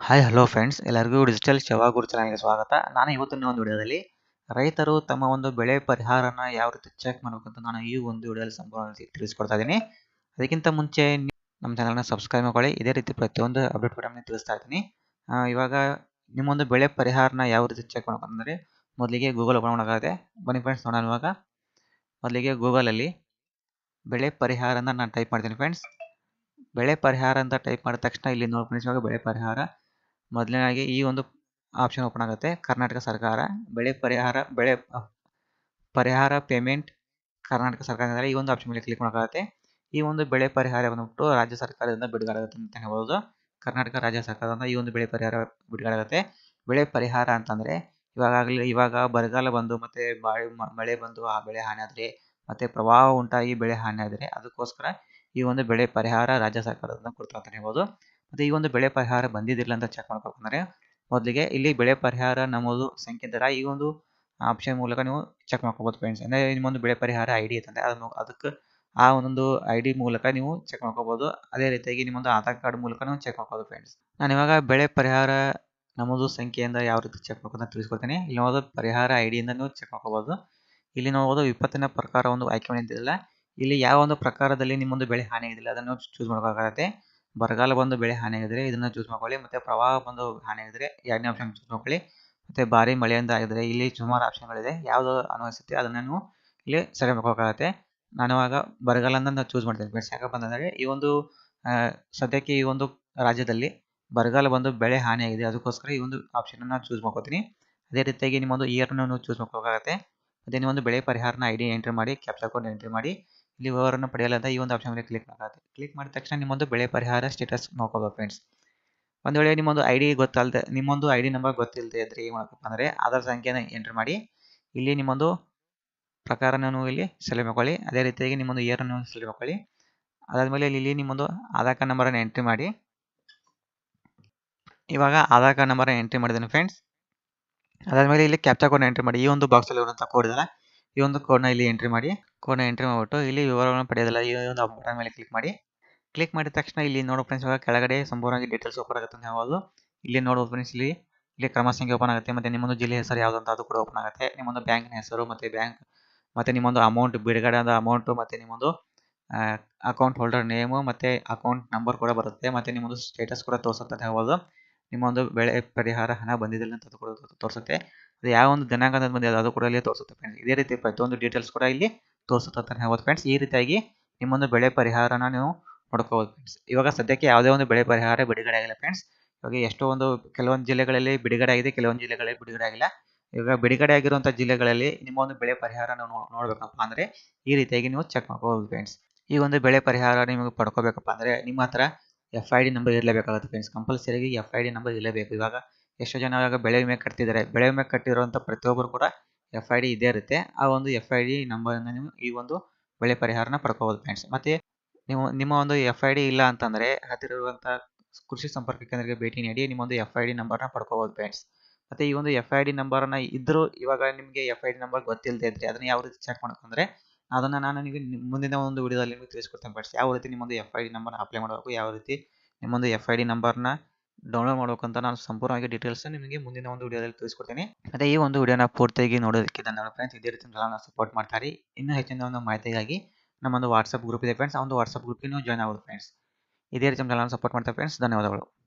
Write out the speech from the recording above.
Hi hello friends ಎಲ್ಲರಿಗೂ digital ಶವ ಚಾನಲ್ಗೆ ಸ್ವಾಗತ. ನಾನು ಇವತ್ತಿನ ಒಂದು ವಿಡಿಯೋದಲ್ಲಿ ರೈತರು ತಮ್ಮ ಒಂದು ಬೆಳೆ ಪರಿಹಾರನ ಯಾವ ರೀತಿ ಚೆಕ್ ಮಾಡಬೇಕಂತ ನಾನು ಈ ಒಂದು ವಿಡಿಯೋದಲ್ಲಿ ಸಂಪೂರ್ಣವಾಗಿ ತಿಳಿಸ್ಕೊಡ್ತಾ ಇದ್ದೀನಿ. ಅದಕ್ಕಿಂತ ಮುಂಚೆ ನಮ್ಮ ಚಾನಲ್ನ ಸಬ್ಸ್ಕ್ರೈಬ್ ಮಾಡ್ಕೊಳ್ಳಿ. ಇದೇ ರೀತಿ ಪ್ರತಿಯೊಂದು ಅಪ್ಡೇಟ್ ವಿಡಿಯೋನ ತಿಳಿಸ್ತಾ ಆ, ಇವಾಗ ನಿಮ್ಮೊಂದು ಬೆಳೆ ಪರಿಹಾರನ ಯಾವ ರೀತಿ ಚೆಕ್ ಮಾಡ್ಬೇಕಂದ್ರೆ ಮೊದಲಿಗೆ ಗೂಗಲ್ ಓಪನ್ ಮಾಡೋಕ್ಕಾಗುತ್ತೆ. ಬನ್ನಿ ಫ್ರೆಂಡ್ಸ್ ನೋಡೋಣ ಇವಾಗ. ಮೊದಲಿಗೆ ಗೂಗಲಲ್ಲಿ ಬೆಳೆ ಪರಿಹಾರನ ನಾನು ಟೈಪ್ ಮಾಡ್ತೀನಿ ಫ್ರೆಂಡ್ಸ್ ಬೆಳೆ ಪರಿಹಾರ ಅಂತ ಟೈಪ್ ಮಾಡಿದ ತಕ್ಷಣ ಇಲ್ಲಿ ನೋಡಿ ಫ್ರೆಂಡ್ಸ್ ಇವಾಗ ಬೆಳೆ ಪರಿಹಾರ. ಮೊದಲನೇದಾಗಿ ಈ ಒಂದು ಆಪ್ಷನ್ ಓಪನ್ ಆಗುತ್ತೆ. ಕರ್ನಾಟಕ ಸರ್ಕಾರ ಬೆಳೆ ಪರಿಹಾರ ಬೆಳೆ ಪರಿಹಾರ ಪೇಮೆಂಟ್ ಕರ್ನಾಟಕ ಸರ್ಕಾರ ಅಂದರೆ ಈ ಒಂದು ಆಪ್ಷನ್ ಮೇಲೆ ಕ್ಲಿಕ್ ಮಾಡೋಕ್ಕಾಗುತ್ತೆ. ಈ ಒಂದು ಬೆಳೆ ಪರಿಹಾರ ಬಂದ್ಬಿಟ್ಟು ರಾಜ್ಯ ಸರ್ಕಾರದಿಂದ ಬಿಡುಗಡೆ ಆಗುತ್ತೆ ಅಂತ ಹೇಳ್ಬೋದು. ಕರ್ನಾಟಕ ರಾಜ್ಯ ಸರ್ಕಾರದಿಂದ ಈ ಒಂದು ಬೆಳೆ ಪರಿಹಾರ ಬಿಡುಗಡೆ ಆಗುತ್ತೆ ಬೆಳೆ ಪರಿಹಾರ ಅಂತಂದರೆ ಇವಾಗಲೇ ಇವಾಗ ಬರಗಾಲ ಬಂದು ಮತ್ತು ಬಾಳೆ ಮಳೆ ಬಂದು ಆ ಬೆಳೆ ಹಾನಿ ಆದರೆ ಮತ್ತು ಪ್ರವಾಹ ಉಂಟಾಗಿ ಬೆಳೆ ಹಾನಿ ಆದರೆ ಅದಕ್ಕೋಸ್ಕರ ಈ ಒಂದು ಬೆಳೆ ಪರಿಹಾರ ರಾಜ್ಯ ಸರ್ಕಾರದಿಂದ ಕೊಡ್ತಾರೆ ಅಂತ ಹೇಳ್ಬೋದು. ಮತ್ತು ಈ ಒಂದು ಬೆಳೆ ಪರಿಹಾರ ಬಂದಿದ್ದಿಲ್ಲ ಅಂತ ಚೆಕ್ ಮಾಡ್ಬೇಕಂದ್ರೆ ಮೊದಲಿಗೆ ಇಲ್ಲಿ ಬೆಳೆ ಪರಿಹಾರ ನಮ್ಮದು ಸಂಖ್ಯೆ ದರ ಈ ಒಂದು ಆಪ್ಷನ್ ಮೂಲಕ ನೀವು ಚೆಕ್ ಮಾಡ್ಕೋಬೋದು ಫ್ರೆಂಡ್ಸ್ ಅಂದರೆ ನಿಮ್ಮೊಂದು ಬೆಳೆ ಪರಿಹಾರ ಐ ಡಿ ಐತಂದ್ರೆ ಅದನ್ನು ಅದಕ್ಕೆ ಆ ಒಂದೊಂದು ಐ ಡಿ ಮೂಲಕ ನೀವು ಚೆಕ್ ಮಾಡ್ಕೋಬೋದು. ಅದೇ ರೀತಿಯಾಗಿ ನಿಮ್ಮೊಂದು ಆಧಾರ್ ಕಾರ್ಡ್ ಮೂಲಕ ನೀವು ಚೆಕ್ ಮಾಡ್ಕೋಬೋದು ಫ್ರೆಂಡ್ಸ್ ನಾನು ಇವಾಗ ಬೆಳೆ ಪರಿಹಾರ ನಮ್ಮದು ಸಂಖ್ಯೆಯಿಂದ ಯಾವ ರೀತಿ ಚೆಕ್ ಮಾಡ್ಕೋದು ಅಂತ ತಿಳಿಸ್ಕೊಡ್ತೀನಿ. ಇಲ್ಲಿ ನಾವು ಪರಿಹಾರ ಐ ಡಿಯಿಂದ ನೀವು ಚೆಕ್ ಮಾಡ್ಕೋಬೋದು. ಇಲ್ಲಿ ನಾವು ಹೋದ ವಿಪತ್ತಿನ ಪ್ರಕಾರ ಒಂದು ಆಯ್ಕೆ ಮಾಡಿದ್ದಿಲ್ಲ. ಇಲ್ಲಿ ಯಾವ ಒಂದು ಪ್ರಕಾರದಲ್ಲಿ ನಿಮ್ಮೊಂದು ಬೆಳೆ ಹಾನಿ ಆಗಿಲ್ಲ ಅದನ್ನು ಚೂಸ್ ಮಾಡ್ಬೇಕಾಗತ್ತೆ ಬರಗಾಲ ಬಂದು ಬೆಳೆ ಹಾನಿ ಇದನ್ನು ಚೂಸ್ ಮಾಡ್ಕೊಳ್ಳಿ, ಮತ್ತೆ ಪ್ರವಾಹ ಬಂದು ಹಾನಿ ಆಗಿದ್ರೆ ಎರಡನೇ ಆಪ್ಷನ್ ಚೂಸ್ ಮಾಡ್ಕೊಳ್ಳಿ, ಮತ್ತೆ ಭಾರಿ ಮಳೆಯಿಂದ ಆಗಿದ್ರೆ ಇಲ್ಲಿ ಸುಮಾರು ಆಪ್ಷನ್ಗಳಿದೆ ಯಾವುದು ಅನ್ವಯಿಸುತ್ತೆ ಅದನ್ನು ನೀವು ಇಲ್ಲಿ ಸೆಲೆಕ್ಟ್ ಮಾಡ್ಕೋಬೇಕಾಗತ್ತೆ ನಾನು ಇವಾಗ ಬರಗಾಲ ನಾನು ಚೂಸ್ ಮಾಡ್ತೀನಿ ಫ್ರೆಂಡ್ಸ್ ಯಾಕಪ್ಪ ಅಂತಂದರೆ ಈ ಒಂದು ಸದ್ಯಕ್ಕೆ ಈ ಒಂದು ರಾಜ್ಯದಲ್ಲಿ ಬರಗಾಲ ಬಂದು ಬೆಳೆ ಹಾನಿ ಆಗಿದೆ. ಅದಕ್ಕೋಸ್ಕರ ಈ ಒಂದು ಆಪ್ಷನನ್ನು ಚೂಸ್ ಮಾಡ್ಕೋತೀನಿ. ಅದೇ ರೀತಿಯಾಗಿ ನಿಮ್ಮೊಂದು ಇಯರ್ನ ನೀವು ಚೂಸ್ ಮಾಡ್ಕೋಬೇಕಾಗತ್ತೆ ಅದೇ ಒಂದು ಬೆಳೆ ಪರಿಹಾರನ ಐ ಡಿ ಎಂಟ್ರಿ ಮಾಡಿ ಕ್ಯಾಪ್ಚಾ ಕೋಡ್ ಎಂಟ್ರಿ ಮಾಡಿ ಇಲ್ಲಿ ವಿವರವನ್ನು ಅಂತ ಈ ಒಂದು ಆಪ್ಷನ್ ಮೇಲೆ ಕ್ಲಿಕ್ ಮಾಡುತ್ತೆ ಕ್ಲಿಕ್ ಮಾಡಿದ ತಕ್ಷಣ ನಿಮ್ಮೊಂದು ಬೆಳೆ ಪರಿಹಾರ ಸ್ಟೇಟಸ್ ನೋಡ್ಕೋಬೇಕು ಫ್ರೆಂಡ್ಸ್ ಒಂದು ವೇಳೆ ನಿಮ್ಮೊಂದು ಐ ಡಿ ಗೊತ್ತಲ್ಲದೆ ನಿಮ್ಮೊಂದು ಐ ಡಿ ನಂಬರ್ ಗೊತ್ತಿಲ್ಲದೆ ಇದ್ರೆ ಏನು ಮಾಡಬೇಕಪ್ಪ ಅಂದರೆ ಆಧಾರ್ ಸಂಖ್ಯೆನ ಎಂಟ್ರಿ ಮಾಡಿ, ಇಲ್ಲಿ ನಿಮ್ಮೊಂದು ಪ್ರಕಾರನ ನೀವು ಇಲ್ಲಿ ಸೆಲೆಕ್ಟ್ ಮಾಡ್ಕೊಳ್ಳಿ. ಅದೇ ರೀತಿಯಾಗಿ ನಿಮ್ಮೊಂದು ಇಯರನ್ನು ಸೆಲೆಕ್ಟ್ ಮಾಡ್ಕೊಳ್ಳಿ. ಅದಾದಮೇಲೆ ಇಲ್ಲಿ ನಿಮ್ಮೊಂದು ಆಧಾರ್ ಕಾರ್ಡ್ ನಂಬರನ್ನು ಎಂಟ್ರಿ ಮಾಡಿ. ಇವಾಗ ಆಧಾರ್ ಕಾರ್ಡ್ ನಂಬರನ್ನು ಎಂಟ್ರಿ ಮಾಡಿದ್ದೀನಿ ಫ್ರೆಂಡ್ಸ್ ಅದಾದಮೇಲೆ ಇಲ್ಲಿ ಕ್ಯಾಪ್ಚಾ ಕೋಡ್ನ ಎಂಟ್ರಿ ಮಾಡಿ. ಈ ಒಂದು ಬಾಕ್ಸಲ್ಲಿ ಕೋಡ್ ಇದೆಯಲ್ಲ ಈ ಒಂದು ಕೋಡ್ನ ಇಲ್ಲಿ ಎಂಟ್ರಿ ಮಾಡಿ, ಕೋಡ್ನ ಎಂಟ್ರಿ ಮಾಡಿಬಿಟ್ಟು ಇಲ್ಲಿ ವಿವರಗಳನ್ನು ಪಡೆಯೋದಿಲ್ಲ, ಈ ಒಂದು ಬಟನ್ ಮೇಲೆ ಕ್ಲಿಕ್ ಮಾಡಿ. ಕ್ಲಿಕ್ ಮಾಡಿದ ತಕ್ಷಣ ಇಲ್ಲಿ ನೋಡೋ ಫ್ರೆಂಡ್ಸ್ ಇವಾಗ ಕೆಳಗಡೆ ಸಂಪೂರ್ಣವಾಗಿ ಡೀಟೇಲ್ಸ್ ಓಪನ್ ಆಗುತ್ತೆ ಅಂತ ಹೇಳ್ಬೋದು. ಇಲ್ಲಿ ನೋಡೋದು ಫ್ರೆಂಡ್ಸ್ ಇಲ್ಲಿ ಇಲ್ಲಿ ಕ್ರಮ ಸಂಖ್ಯೆ ಓಪನ್ ಆಗುತ್ತೆ, ಮತ್ತು ನಿಮ್ಮೊಂದು ಜಿಲ್ಲೆ ಹೆಸರು ಯಾವುದು ಅಂತ ಅದು ಕೂಡ ಓಪನ್ ಆಗುತ್ತೆ. ನಿಮ್ಮೊಂದು ಬ್ಯಾಂಕಿನ ಹೆಸರು, ಮತ್ತು ಬ್ಯಾಂಕ್ ಮತ್ತು ನಿಮ್ಮೊಂದು ಅಮೌಂಟ್ ಬಿಡುಗಡೆ ಆದ ಅಮೌಂಟು ಮತ್ತು ನಿಮ್ಮೊಂದು ಅಕೌಂಟ್ ಹೋಲ್ಡರ್ ನೇಮು ಮತ್ತು ಅಕೌಂಟ್ ನಂಬರ್ ಕೂಡ ಬರುತ್ತೆ, ಮತ್ತು ನಿಮ್ಮೊಂದು ಸ್ಟೇಟಸ್ ಕೂಡ ತೋರಿಸುತ್ತೆ ಅಂತ ಹೇಳ್ಬೋದು. ನಿಮ್ಮೊಂದು ಬೆಳೆ ಪರಿಹಾರ ಹಣ ಬಂದಿದ್ದಿಲ್ಲ ಅಂತ ತೋರಿಸುತ್ತೆ. ಅದು ಯಾವ ಒಂದು ದಿನಾಂಕದ ಬಂದಿದೆ ಅದು ಕೂಡ ಇಲ್ಲಿ ತೋರಿಸುತ್ತೆ ಫ್ರೆಂಡ್ಸ್ ಇದೇ ರೀತಿ ಪ್ರತಿಯೊಂದು ಡೀಟೇಲ್ಸ್ ಕೂಡ ಇಲ್ಲಿ ತೋರಿಸುತ್ತೆ ಅಂತ ಹೇಳ್ಬೋದು ಫ್ರೆಂಡ್ಸ್ ಈ ರೀತಿಯಾಗಿ ನಿಮ್ಮೊಂದು ಬೆಳೆ ಪರಿಹಾರನ ನೀವು ನೋಡ್ಕೋಬೋದು ಫ್ರೆಂಡ್ಸ್ ಇವಾಗ ಸದ್ಯಕ್ಕೆ ಯಾವುದೇ ಒಂದು ಬೆಳೆ ಪರಿಹಾರ ಬಿಡುಗಡೆ ಆಗಿಲ್ಲ ಫ್ರೆಂಡ್ಸ್ ಇವಾಗ ಎಷ್ಟೋ ಒಂದು ಕೆಲವೊಂದು ಜಿಲ್ಲೆಗಳಲ್ಲಿ ಬಿಡುಗಡೆ ಆಗಿದೆ, ಕೆಲವೊಂದು ಜಿಲ್ಲೆಗಳಲ್ಲಿ ಬಿಡುಗಡೆ ಆಗಿಲ್ಲ. ಇವಾಗ ಬಿಡುಗಡೆ ಆಗಿರುವಂಥ ಜಿಲ್ಲೆಗಳಲ್ಲಿ ನಿಮ್ಮ ಒಂದು ಬೆಳೆ ಪರಿಹಾರ ನಾವು ನೋಡ್ಬೇಕಪ್ಪ ಅಂದರೆ ಈ ರೀತಿಯಾಗಿ ನೀವು ಚೆಕ್ ಮಾಡ್ಕೋಬೋದು ಫ್ರೆಂಡ್ಸ್ ಈ ಒಂದು ಬೆಳೆ ಪರಿಹಾರ ನಿಮಗೆ ಪಡ್ಕೋಬೇಕಪ್ಪ ಅಂದರೆ ನಿಮ್ಮ ಹತ್ರ ಎಫ್ ಐ ಡಿ ನಂಬರ್ ಇರಲೇಬೇಕಾಗುತ್ತೆ ಫ್ರೆಂಡ್ಸ್ ಕಂಪಲ್ಸರಿಗೆ ಎಫ್ ಐ ಡಿ ನಂಬರ್ ಇರಲೇಬೇಕು. ಇವಾಗ ಎಷ್ಟೋ ಜನ ಇವಾಗ ಬೆಳೆ ವಿಮೆ ಕಟ್ಟಿದ್ದಾರೆ ಬೆಳೆ ವಿಮೆ ಕಟ್ಟಿರುವಂಥ ಪ್ರತಿಯೊಬ್ಬರು ಕೂಡ ಎಫ್ ಐ ಡಿ ಇದೇ ಇರುತ್ತೆ. ಆ ಒಂದು ಎಫ್ ಐ ಡಿ ನಂಬರನ್ನು ನೀವು ಈ ಒಂದು ಬೆಳೆ ಪರಿಹಾರನ ಪಡ್ಕೋಬೋದು ಫ್ರೆಂಡ್ಸ್ ಮತ್ತು ನೀವು, ನಿಮ್ಮ ಒಂದು ಎಫ್ ಐ ಡಿ ಇಲ್ಲ ಅಂತಂದರೆ ಹತ್ತಿರ ಇರುವಂಥ ಕೃಷಿ ಸಂಪರ್ಕ ಕೇಂದ್ರಕ್ಕೆ ಭೇಟಿ ನೀಡಿ ನಿಮ್ಮೊಂದು ಎಫ್ ಐ ಡಿ ನಂಬರ್ನ ಪಡ್ಕೋಬೋದು ಫ್ರೆಂಡ್ಸ್ ಮತ್ತು ಈ ಒಂದು ಎಫ್ ಐ ಡಿ ನಂಬರನ್ನು ಇದ್ದರೂ ಇವಾಗ ನಿಮಗೆ ಎಫ್ ಐ ಡಿ ನಂಬರ್ ಗೊತ್ತಿಲ್ಲದೆ ಇದ್ದರೆ ಅದನ್ನು ಯಾವ ರೀತಿ ಚೆಕ್ ಮಾಡ್ಕೊಂಡ್ರೆ ಅದನ್ನು ನಾನು ನಿಮಗೆ ನಿಮ್- ಮುಂದಿನ ಒಂದು ವಿಡಿಯೋದಲ್ಲಿ ನಿಮಗೆ ತಿಳಿಸ್ಕೊಡ್ತೇನೆ ಫ್ರೆಂಡ್ಸ್ ಯಾವ ರೀತಿ ನಿಮ್ಮೊಂದು ಎಫ್ ಐ ಡಿ ನಂಬರ್ನ ಅಪ್ಲೈ ಮಾಡಬೇಕು, ಯಾವ ರೀತಿ ನಿಮ್ಮೊಂದು ಎಫ್ ಐ ಡಿ ನಂಬರ್ನ ಡೌನ್ಲೋಡ್ ಮಾಡಬೇಕು ಅಂತ ನಾನು ಸಂಪೂರ್ಣವಾಗಿ ಡೀಟೇಲ್ಸ್ ನಿಮಗೆ ಮುಂದಿನ ಒಂದು ವಿಡಿಯೋದಲ್ಲಿ ತಿಳಿಸ್ಕೊಡ್ತೀನಿ. ಮತ್ತು ಈ ಒಂದು ವಿಡಿಯೋನ ಪೂರ್ತಿಯಾಗಿ ನೋಡೋದಕ್ಕೆ ಧನ್ಯವಾದ ಫ್ರೆಂಡ್ಸ್ ಇದೇ ರೀತಿ ನಾನು ಸಪೋರ್ಟ್ ಮಾಡ್ತಾರೆ. ಇನ್ನೂ ಹೆಚ್ಚಿನ ಒಂದು ಮಾಹಿತಿಗಾಗಿ ನಮ್ಮೊಂದು ವಾಟ್ಸಪ್ ಗ್ರೂಪ್ ಇದೆ ಫ್ರೆಂಡ್ಸ್ ಆ ಒಂದು ವಾಟ್ಸಪ್ ಗ್ರೂಪ್ಗೆ ನೀವು ಜಾಯ್ನ್ ಆಗೋದು ಫ್ರೆಂಡ್ಸ್ ಇದೇ ರೀತಿ ನಾನು ಸಪೋರ್ಟ್ ಮಾಡ್ತಾರೆ ಫ್ರೆಂಡ್ಸ್ ಧನ್ಯವಾದಗಳು.